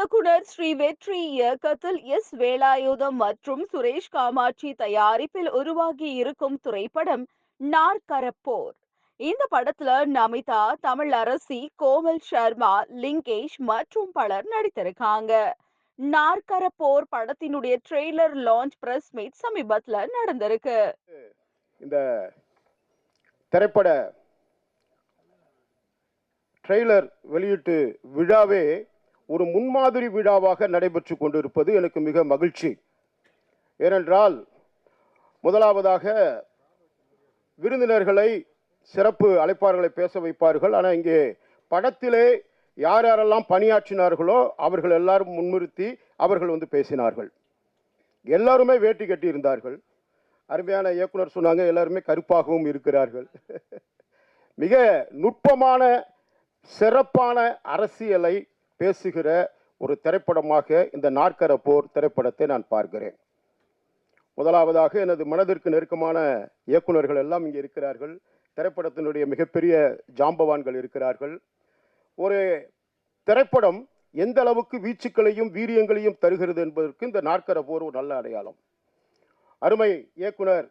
இயக்குனர் ஸ்ரீ வெற்றி இயக்கத்தில் எஸ். வேலாயுதம் மற்றும் சுரேஷ் காமாட்சி தயாரிப்பில் உருவாகி இருக்கும் திரைப்படம் நாற்கரப்போர். இந்த படத்துல நமிதா தமிழ் அரசி கோமல் சர்மா லிங்கேஷ் மற்றும் பலர் நடித்திருக்காங்க. நாற்கரப்போர் படத்தினுடைய ட்ரெய்லர் லான்ச் பிரஸ் மீட் சமீபத்துல நடந்திருக்கு. இந்த திரைப்பட ட்ரெய்லர் வெளியீட்டு விழாவே ஒரு முன்மாதிரி விழாவாக நடைபெற்று கொண்டிருப்பது எனக்கு மிக மகிழ்ச்சி. ஏனென்றால் முதலாவதாக விருந்தினர்களை சிறப்பு அழைப்பார்களை பேச வைப்பார்கள். ஆனால் இங்கே படத்திலே யார் யாரெல்லாம் பணியாற்றினார்களோ அவர்கள் எல்லாரும் முன்னிறுத்தி அவர்கள் வந்து பேசினார்கள். எல்லாருமே வேட்டி கட்டியிருந்தார்கள் அருமையான இயக்குனர் சொன்னாங்க எல்லாருமே கருப்பாகவும் இருக்கிறார்கள். மிக நுட்பமான சிறப்பான அரசியலை பேசுகிற ஒரு திரைப்படமாக இந்த நாற்கர போர் திரைப்படத்தை நான் பார்க்கிறேன். முதலாவதாக எனது மனதிற்கு நெருக்கமான இயக்குனர்கள் எல்லாம் இங்கே இருக்கிறார்கள். திரைப்படத்தினுடைய மிகப்பெரிய ஜாம்பவான்கள் இருக்கிறார்கள். ஒரு திரைப்படம் எந்த அளவுக்கு வீச்சுக்களையும் வீரியங்களையும் தருகிறது என்பதற்கு இந்த நாற்கர போர் ஒரு நல்ல அடையாளம். அருமை இயக்குனர்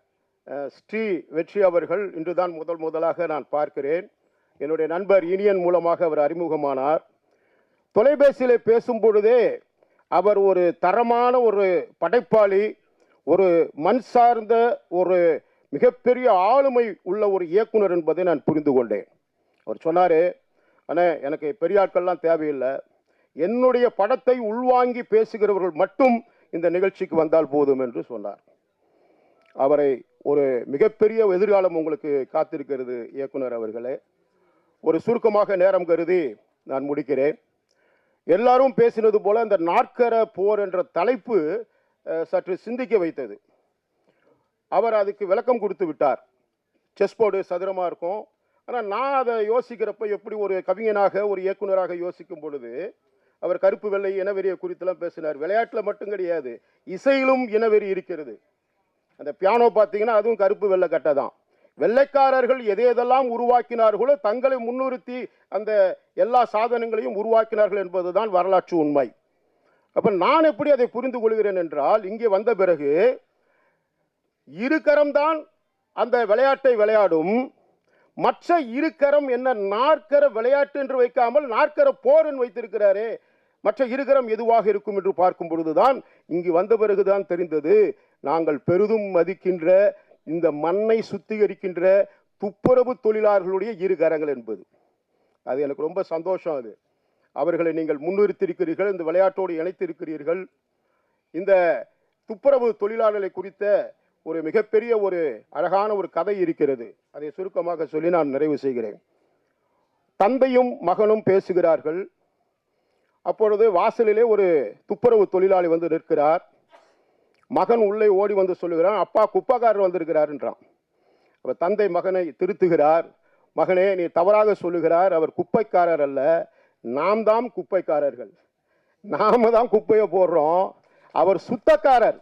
ஸ்ரீ வெற்றி அவர்கள் இன்றுதான் முதல் முதலாக நான் பார்க்கிறேன். என்னுடைய நண்பர் இனியன் மூலமாக அவர் அறிமுகமானார். தொலைபேசியில் பேசும் பொழுதே அவர் ஒரு தரமான ஒரு படைப்பாளி ஒரு மண் சார்ந்த ஒரு மிகப்பெரிய ஆளுமை உள்ள ஒரு இயக்குனர் என்பதை நான் புரிந்து கொண்டேன். அவர் சொன்னார் ஆனால் எனக்கு பெரிய ஆட்கள்லாம் தேவையில்லை. என்னுடைய படத்தை உள்வாங்கி பேசுகிறவர்கள் மட்டும் இந்த நிகழ்ச்சிக்கு வந்தால் போதும் என்று சொன்னார். அவரை ஒரு மிகப்பெரிய எதிர்காலம் உங்களுக்கு காத்திருக்கிறது இயக்குனர் அவர்களே. ஒரு சுருக்கமாக நேரம் கருதி நான் முடிக்கிறேன். எல்லாரும் பேசினது போல இந்த நாற்கர போர் என்ற தலைப்பு சற்று சிந்திக்க வைத்தது. அவர் அதுக்கு விளக்கம் கொடுத்து விட்டார். செஸ் போர்டு சதுரமாக இருக்கும். ஆனால் நான் அதை யோசிக்கிறப்ப எப்படி ஒரு கவிஞனாக ஒரு இயக்குனராக யோசிக்கும் பொழுது அவர் கருப்பு வெள்ளை இனவெறியை குறித்தெல்லாம் பேசினார். விளையாட்டில் மட்டும் கிடையாது. இசையிலும் இனவெறி இருக்கிறது. அந்த பியானோ பார்த்தீங்கன்னா அதுவும் கருப்பு வெள்ளை கட்டை தான். வெள்ளைக்காரர்கள் எதை எதெல்லாம் உருவாக்கினார்களோ தங்களை முன்னிறுத்தி அந்த எல்லா சாதனங்களையும் உருவாக்கினார்கள் என்பதுதான் வரலாற்று உண்மை. அப்போ நான் எப்படி அதை புரிந்து கொள்கிறேன் என்றால் இங்கே வந்த பிறகு இருகரம்தான் அந்த விளையாட்டை விளையாடும். மற்ற இருகரம் என்ன நாற்கர விளையாட்டு என்று வைக்காமல் நாற்கர போர் என்று வைத்திருக்கிறாரே மற்ற இருகரம் எதுவாக இருக்கும் என்று பார்க்கும் பொழுதுதான் இங்கு வந்த பிறகுதான் தெரிந்தது. நாங்கள் பெரிதும் மதிக்கின்ற இந்த மண்ணை சுத்திகரிக்கின்ற துப்புரவு தொழிலாளர்களுடைய இரு கரங்கள் என்பது. அது எனக்கு ரொம்ப சந்தோஷம் அது. அவர்களை நீங்கள் முன்னிறுத்திருக்கிறீர்கள் இந்த விளையாட்டோடு இணைத்திருக்கிறீர்கள். இந்த துப்புரவு தொழிலாளர்களை குறித்த ஒரு மிகப்பெரிய ஒரு அழகான ஒரு கதை இருக்கிறது. அதை சுருக்கமாக சொல்லி நான் நிறைவு செய்கிறேன். தந்தையும் மகனும் பேசுகிறார்கள். அப்பொழுது வாசலிலே ஒரு துப்புரவு தொழிலாளி வந்து நிற்கிறார். மகன் உள்ளே ஓடி வந்து சொல்லுகிறான் அப்பா குப்பைக்காரர் வந்திருக்கிறாருன்றான். அவர் தந்தை மகனை திருத்துகிறார். மகனே நீ தவறாக சொல்லுகிறார். அவர் குப்பைக்காரர் அல்ல. நாம் தான் குப்பைக்காரர்கள். நாம தான் குப்பையை போடுறோம். அவர் சுத்தக்காரர்.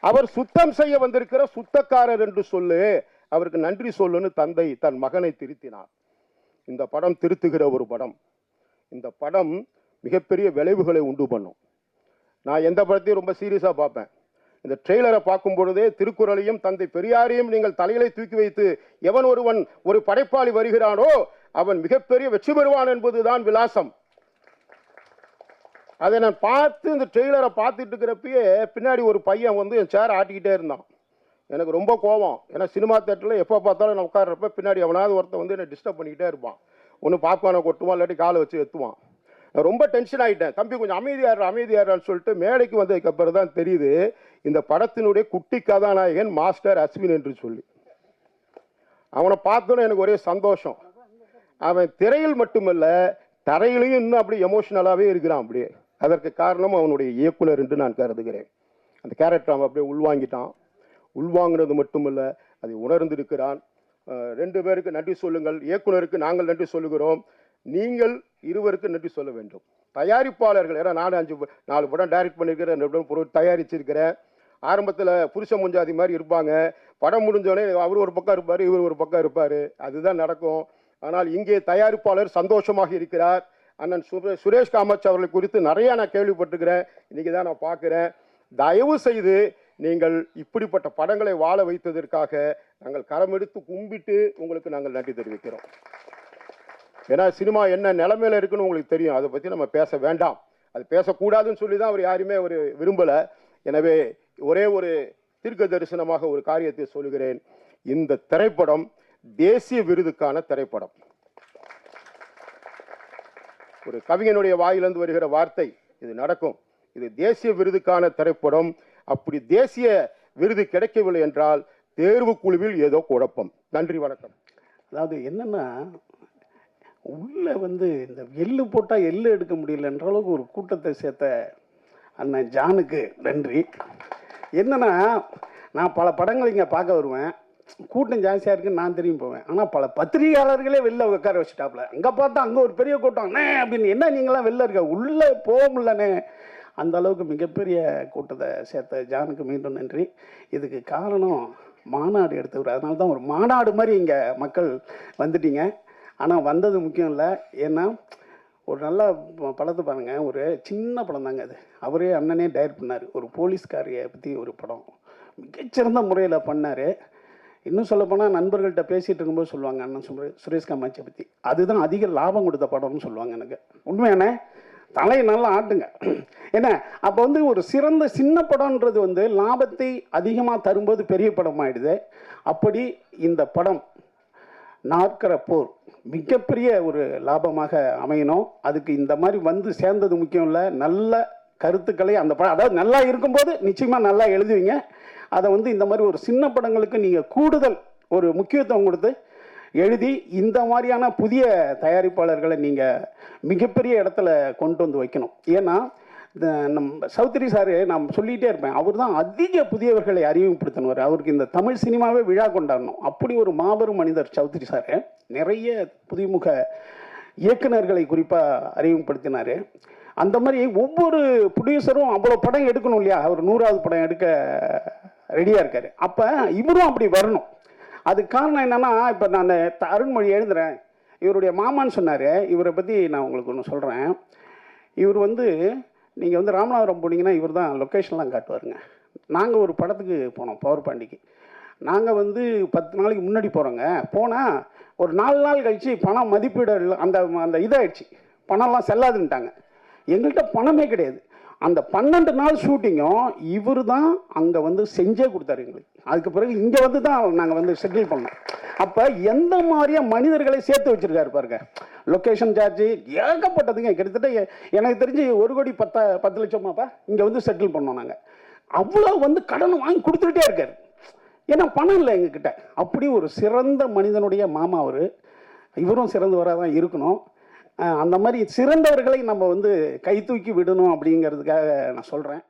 அவர் சுத்தம் செய்ய வந்திருக்கிற சுத்தக்காரர் என்று சொல்லு. அவருக்கு நன்றி சொல்லுன்னு தந்தை தன் மகனை திருத்தினார். இந்த படம் திருத்துகிற ஒரு படம். இந்த படம் மிகப்பெரிய விளைவுகளை உண்டு பண்ணும். நான் எந்த படத்தையும் ரொம்ப சீரியஸாக பார்ப்பேன். இந்த ட்ரெய்லரை பார்க்கும் பொழுதே திருக்குறளையும் தந்தை பெரியாரையும் நீங்கள் தலையிலே தூக்கி வைத்து எவன் ஒருவன் ஒரு படைப்பாளி வருகிறானோ அவன் மிகப்பெரிய வெற்றி பெறுவான் என்பதுதான் விலாசம். அதை நான் பார்த்து இந்த ட்ரெய்லரை பார்த்துட்டு இருக்கிறப்பயே பின்னாடி ஒரு பையன் வந்து என் சேர் ஆட்டிக்கிட்டே இருந்தான். எனக்கு ரொம்ப கோவம். ஏன்னா சினிமா தேட்டரில் எப்போ பார்த்தாலும் நான் உட்கார்றப்ப பின்னாடி அவனாவது ஒருத்தன் வந்து என்னை டிஸ்டர்ப் பண்ணிக்கிட்டே இருப்பான். ஒன்று பாப்கார்னை கொட்டுவான் இல்லாட்டி காலை வச்சு எத்துவான் நான் ரொம்ப டென்ஷன் ஆகிட்டேன் தம்பி கொஞ்சம் அமைதியாரு அமைதியாரான்னு சொல்லிட்டு மேடைக்கு வந்ததுக்கப்புறம் தான் தெரியுது இந்த படத்தினுடைய குட்டி கதாநாயகன் மாஸ்டர் அஸ்வின் என்று சொல்லி. அவனை பார்த்தோன்னே எனக்கு ஒரே சந்தோஷம். அவன் திரையில் மட்டுமல்ல தரையிலையும் இன்னும் அப்படியே எமோஷனலாகவே இருக்கிறான் அப்படியே. அதற்கு காரணம் அவனுடைய இயக்குனர் என்று நான் கருதுகிறேன். அந்த கேரக்டர் அவன் அப்படியே உள்வாங்கிட்டான். உள்வாங்கினது மட்டுமல்ல அதை உணர்ந்திருக்கிறான். ரெண்டு பேருக்கு நன்றி சொல்லுங்கள். இயக்குனருக்கு நாங்கள் நன்றி சொல்லுகிறோம். நீங்கள் இருவருக்கு நன்றி சொல்ல வேண்டும். தயாரிப்பாளர்கள் ஏன்னா நான் அஞ்சு நாலு படம் டைரக்ட் பண்ணியிருக்கிறேன் ரெண்டு படம் பொருள் தயாரிச்சிருக்கிறேன். ஆரம்பத்தில் புருஷ முஞ்சாதி மாதிரி இருப்பாங்க. படம் முடிஞ்சோடனே அவர் ஒரு பக்கம் இருப்பார் இவர் ஒரு பக்கம் இருப்பார். அதுதான் நடக்கும். ஆனால் இங்கே தயாரிப்பாளர் சந்தோஷமாக இருக்கிறார். அண்ணன் சுரே- சுரேஷ் காமாட்சி அவர்களை குறித்து நிறைய நான் கேள்விப்பட்டிருக்கிறேன். இன்றைக்கி தான் நான் பார்க்குறேன். தயவு செய்து நீங்கள் இப்படிப்பட்ட படங்களை வாழ வைத்ததற்காக நாங்கள் கரமெடுத்து கும்பிட்டு உங்களுக்கு நாங்கள் நன்றி தெரிவிக்கிறோம். ஏன்னா சினிமா என்ன நிலைமையில இருக்குன்னு உங்களுக்கு தெரியும். அதை பற்றி நம்ம பேச வேண்டாம். அது பேசக்கூடாதுன்னு சொல்லி தான் அவர் யாருமே அவர் விரும்பலை. எனவே ஒரே ஒரு தீர்க்க தரிசனமாக ஒரு காரியத்தை சொல்கிறேன் இந்த திரைப்படம் தேசிய விருதுக்கான திரைப்படம். ஒரு கவிஞனுடைய வாயிலிருந்து வருகிற வார்த்தை இது நடக்கும். இது தேசிய விருதுக்கான திரைப்படம். அப்படி தேசிய விருது கிடைக்கவில்லை என்றால் தேர்வு குழுவில் ஏதோ குழப்பம். நன்றி வணக்கம். அதாவது என்னன்னா உள்ள வந்து இந்த எள்ளு போட்டால் எள்ளு எடுக்க முடியலன்ற அளவுக்கு ஒரு கூட்டத்தை சேர்த்த அண்ணன் ஜானுக்கு நன்றி. என்னென்னா நான் பல படங்கள் இங்கே பார்க்க வருவேன். கூட்டம் ஜாஸ்தியாக இருக்குன்னு நான் திரும்பி போவேன். ஆனால் பல பத்திரிகையாளர்களே வெளில உட்கார வச்சுட்டாப்புல. அங்கே பார்த்தா அங்கே ஒரு பெரிய கூட்டம் அண்ணே அப்படின்னு. என்ன நீங்களாம் வெளில இருக்க? உள்ளே போக முடியலண்ணே. அந்த அளவுக்கு மிகப்பெரிய கூட்டத்தை சேர்த்த ஜானுக்கு மீண்டும் நன்றி. இதுக்கு காரணம் மாநாடு எடுத்தவர். அதனால தான் ஒரு மாநாடு மாதிரி இங்கே மக்கள் வந்துட்டீங்க. ஆனால் வந்தது முக்கியம் இல்லை. ஏன்னா ஒரு நல்ல படத்தை பாருங்க. ஒரு சின்ன படம் தாங்க அது. அவரே அண்ணனே டைரக்ட் பண்ணார். ஒரு போலீஸ்காரியை பற்றி ஒரு படம். மிகச்சிறந்த முறையில் பண்ணார். இன்னும் சொல்லப்போனால் நண்பர்கள்ட்ட பேசிகிட்டு இருக்கும்போது சொல்லுவாங்க அண்ணன் சுரே- சுரேஷ் காமாட்சியை பற்றி அதுதான் அதிக லாபம் கொடுத்த படம்னு சொல்லுவாங்க எனக்கு. உண்மையானே தலையை நல்லா ஆட்டுங்க. என்ன அப்போ வந்து ஒரு சிறந்த சின்ன படம்ன்றது வந்து லாபத்தை அதிகமாக தரும்போது பெரிய படம் ஆயிடுது அப்படி இந்த படம் நாற்கர போர் மிகப்பெரிய ஒரு லாபமாக அமையணும். அதுக்கு இந்த மாதிரி வந்து சேர்ந்தது முக்கியம் இல்லை. நல்ல கருத்துக்களை அந்த படம் அதாவது நல்லா இருக்கும்போது நிச்சயமாக நல்லா எழுதுவீங்க. அதை வந்து இந்த மாதிரி ஒரு சின்ன படங்களுக்கு நீங்கள் கூடுதல் ஒரு முக்கியத்துவம் கொடுத்து எழுதி இந்த மாதிரியான புதிய தயாரிப்பாளர்களை நீங்கள் மிகப்பெரிய இடத்துல கொண்டு வந்து வைக்கணும். ஏன்னா இந்த நம்ம சௌத்ரி சார் நான் சொல்லிகிட்டே இருப்பேன் அவர் தான் அதிக புதியவர்களை அறிமுகப்படுத்தினவர். அவருக்கு இந்த தமிழ் சினிமாவே விழா கொண்டாடணும். அப்படி ஒரு மாபெரும் மனிதர் சௌத்ரி சார். நிறைய புதுமுக இயக்குனர்களை குறிப்பாக அறிமுகப்படுத்தினார். அந்த மாதிரி ஒவ்வொரு ப்ரொடியூசரும் அவ்வளோ படம் எடுக்கணும் இல்லையா? அவர் நூறாவது படம் எடுக்க ரெடியாக இருக்கார். அப்போ இவரும் அப்படி வரணும். அதுக்கு காரணம் என்னென்னா இப்போ நான் அருண்மொழி எழுதுகிறேன் இவருடைய மாமான்னு சொன்னார். இவரை பற்றி நான் உங்களுக்கு ஒன்று சொல்கிறேன் இவர் வந்து நீங்கள் வந்து ராமநாதபுரம் போனீங்கன்னா இவர் தான் லொக்கேஷன்லாம் காட்டுவாருங்க. நாங்கள் ஒரு படத்துக்கு போனோம் பவர் பாண்டிக்கு. நாங்கள் வந்து பத்து நாளைக்கு முன்னாடி போகிறோங்க போனால் ஒரு நாலு நாள் கழித்து பணம் மதிப்பீடு அந்த அந்த இதாகிடுச்சு பணம்லாம் செல்லாதுன்ட்டாங்க. எங்கள்கிட்ட பணமே கிடையாது. அந்த பன்னெண்டு நாள் ஷூட்டிங்கும் இவர் தான் அங்கே வந்து செஞ்சே கொடுத்தாரு எங்களுக்கு. அதுக்கு பிறகு இங்கே வந்து தான் நாங்கள் வந்து செட்டில் பண்ணோம். அப்போ எந்த மாதிரியாக மனிதர்களை சேர்த்து வச்சிருக்காரு பாருங்க. லொக்கேஷன் சார்ஜ் ஏகப்பட்டதுங்க. கிட்டத்தட்ட எனக்கு தெரிஞ்சு ஒரு கோடி பத்த பத்து லட்சமாப்பா இங்கே வந்து செட்டில் பண்ணோம் நாங்கள் அவ்வளோ வந்து கடன் வாங்கி கொடுத்துட்டே இருக்காரு. ஏன்னா பணம் இல்லை எங்ககிட்ட. அப்படி ஒரு சிறந்த மனிதனுடைய மாமா அவர். இவரும் சிறந்தவராக தான் இருக்கணும். அந்த மாதிரி சிறந்தவர்களை நம்ம வந்து கை தூக்கி விடணும் அப்படிங்கிறதுக்காக நான் சொல்கிறேன்